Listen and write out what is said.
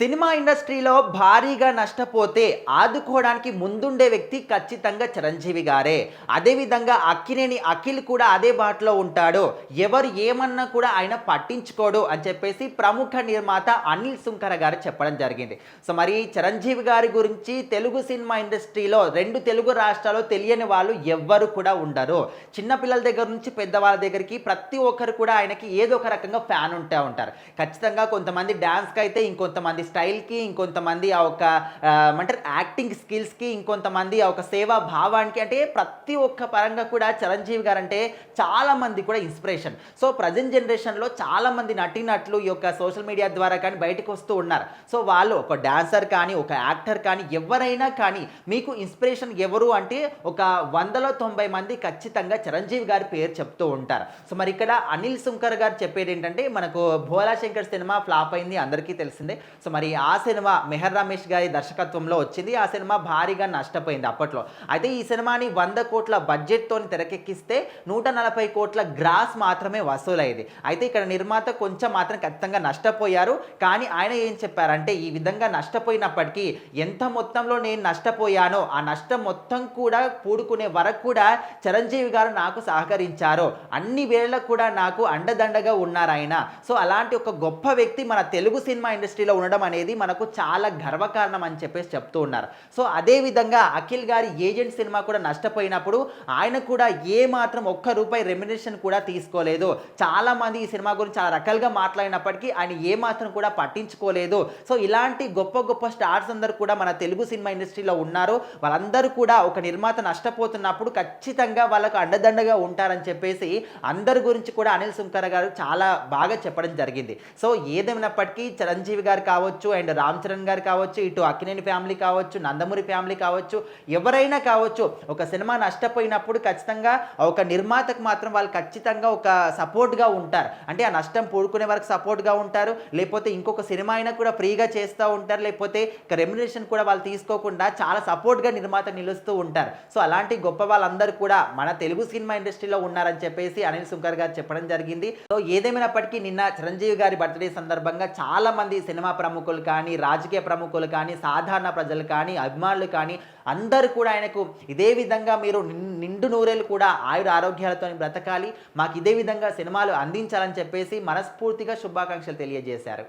Cinema ఇండస్ట్రీలో భారీగా నష్టపోతే ఆదుకోవడానికి ముందుండే వ్యక్తి ఖచ్చితంగా చిరంజీవి గారే. అదేవిధంగా అక్కినేని అఖిల్ కూడా అదే బాటలో ఉంటాడు. ఎవరు ఏమన్నా కూడా ఆయన పట్టించుకోడు అని చెప్పేసి ప్రముఖ నిర్మాత అనిల్ సుంకర గారు చెప్పడం జరిగింది. సో మరి చిరంజీవి గారి గురించి తెలుగు సినిమా ఇండస్ట్రీలో రెండు తెలుగు రాష్ట్రాల్లో తెలియని వాళ్ళు ఎవ్వరు కూడా ఉండరు. చిన్నపిల్లల దగ్గర నుంచి పెద్దవాళ్ళ దగ్గరికి ప్రతి ఒక్కరు కూడా ఆయనకి ఏదో ఒక రకంగా ఫ్యాన్ ఉంటూ ఉంటారు. ఖచ్చితంగా కొంతమంది డ్యాన్స్కి అయితే ఇంకొంతమంది స్టైల్కి ఇంకొంతమంది ఆ ఒక ఆ, ఏమంటారు యాక్టింగ్ స్కిల్స్కి ఇంకొంతమంది ఆ ఒక సేవా భావానికి అంటే ప్రతి ఒక్క పరంగా కూడా చిరంజీవి గారు అంటే చాలామంది కూడా ఇన్స్పిరేషన్. సో ప్రజెంట్ జనరేషన్లో చాలామంది నటినట్లు ఈ యొక్క సోషల్ మీడియా ద్వారా కానీ బయటకు వస్తూ ఉన్నారు. సో వాళ్ళు ఒక డాన్సర్ కానీ ఒక యాక్టర్ కానీ ఎవరైనా కానీ మీకు ఇన్స్పిరేషన్ ఎవరు అంటే ఒక వందలో తొంభై మంది ఖచ్చితంగా చిరంజీవి గారి పేరు చెప్తూ ఉంటారు. సో మరి ఇక్కడ అనిల్ సుంకర్ గారు చెప్పేది ఏంటంటే మనకు భోలా శంకర్ సినిమా ఫ్లాప్ అయింది అందరికీ తెలిసిందే. సో మరి మరి ఆ సినిమా మెహర్ రమేష్ గారి దర్శకత్వంలో వచ్చింది. ఆ సినిమా భారీగా నష్టపోయింది అప్పట్లో. అయితే ఈ సినిమాని వంద కోట్ల బడ్జెట్తో తెరకెక్కిస్తే నూట నలభై కోట్ల గ్రాస్ మాత్రమే వసూలైంది. అయితే ఇక్కడ నిర్మాత కొంచెం మాత్రం ఖచ్చితంగా నష్టపోయారు. కానీ ఆయన ఏం చెప్పారంటే ఈ విధంగా నష్టపోయినప్పటికీ ఎంత మొత్తంలో నేను నష్టపోయానో ఆ నష్టం మొత్తం కూడా పూడుకునే వరకు కూడా చిరంజీవి గారు నాకు సహకరించారు. అన్ని వేళలకు కూడా నాకు అండదండగా ఉన్నారు ఆయన. సో అలాంటి ఒక గొప్ప వ్యక్తి మన తెలుగు సినిమా ఇండస్ట్రీలో ఉండడం అనేది మనకు చాలా గర్వకారణం అని చెప్పేసి చెప్తూ ఉన్నారు. సో అదే విధంగా అఖిల్ గారి ఏజెంట్ సినిమా కూడా నష్టపోయినప్పుడు ఆయన కూడా ఏ మాత్రం ఒక్క రూపాయి రెమ్యునేషన్ కూడా తీసుకోలేదు. చాలా మంది ఈ సినిమా గురించి చాలా రకాలుగా మాట్లాడినప్పటికీ ఆయన ఏ మాత్రం కూడా పట్టించుకోలేదు. సో ఇలాంటి గొప్ప గొప్ప స్టార్స్ అందరూ కూడా మన తెలుగు సినిమా ఇండస్ట్రీలో ఉన్నారు. వాళ్ళందరూ కూడా ఒక నిర్మాత నష్టపోతున్నప్పుడు ఖచ్చితంగా వాళ్ళకు అండదండగా ఉంటారని చెప్పేసి అందరి గురించి కూడా అనిల్ సుంకర్ గారు చాలా బాగా చెప్పడం జరిగింది. సో ఏదేమైనప్పటికీ చిరంజీవి గారు కావచ్చు అండ్ రామ్ చరణ్ గారు కావచ్చు ఇటు అక్కినేని ఫ్యామిలీ కావచ్చు నందమూరి ఫ్యామిలీ కావచ్చు ఎవరైనా కావచ్చు ఒక సినిమా నష్టపోయినప్పుడు ఖచ్చితంగా ఒక నిర్మాతకు మాత్రం వాళ్ళు ఖచ్చితంగా ఒక సపోర్ట్గా ఉంటారు. అంటే ఆ నష్టం పూడుకునే వరకు సపోర్ట్గా ఉంటారు. లేకపోతే ఇంకొక సినిమా అయినా కూడా ఫ్రీగా చేస్తూ ఉంటారు. లేకపోతే రెమ్యునేషన్ కూడా వాళ్ళు తీసుకోకుండా చాలా సపోర్ట్గా నిర్మాత నిలుస్తూ ఉంటారు. సో అలాంటి గొప్ప వాళ్ళందరూ కూడా మన తెలుగు సినిమా ఇండస్ట్రీలో ఉన్నారని చెప్పేసి అనిల్ సుంకర్ గారు చెప్పడం జరిగింది. సో ఏదేమైనప్పటికీ నిన్న చిరంజీవి గారి బర్త్డే సందర్భంగా చాలా మంది సినిమా ప్రముఖ ప్రముఖులు కానీ రాజకీయ ప్రముఖులు కానీ సాధారణ ప్రజలు కానీ అభిమానులు కానీ అందరూ కూడా ఆయనకు ఇదే విధంగా మీరు నిండు నూరేలు కూడా ఆయుర ఆరోగ్యాలతో బ్రతకాలి. మాకు ఇదే విధంగా సినిమాలు అందించాలని చెప్పేసి మనస్ఫూర్తిగా శుభాకాంక్షలు తెలియజేశారు.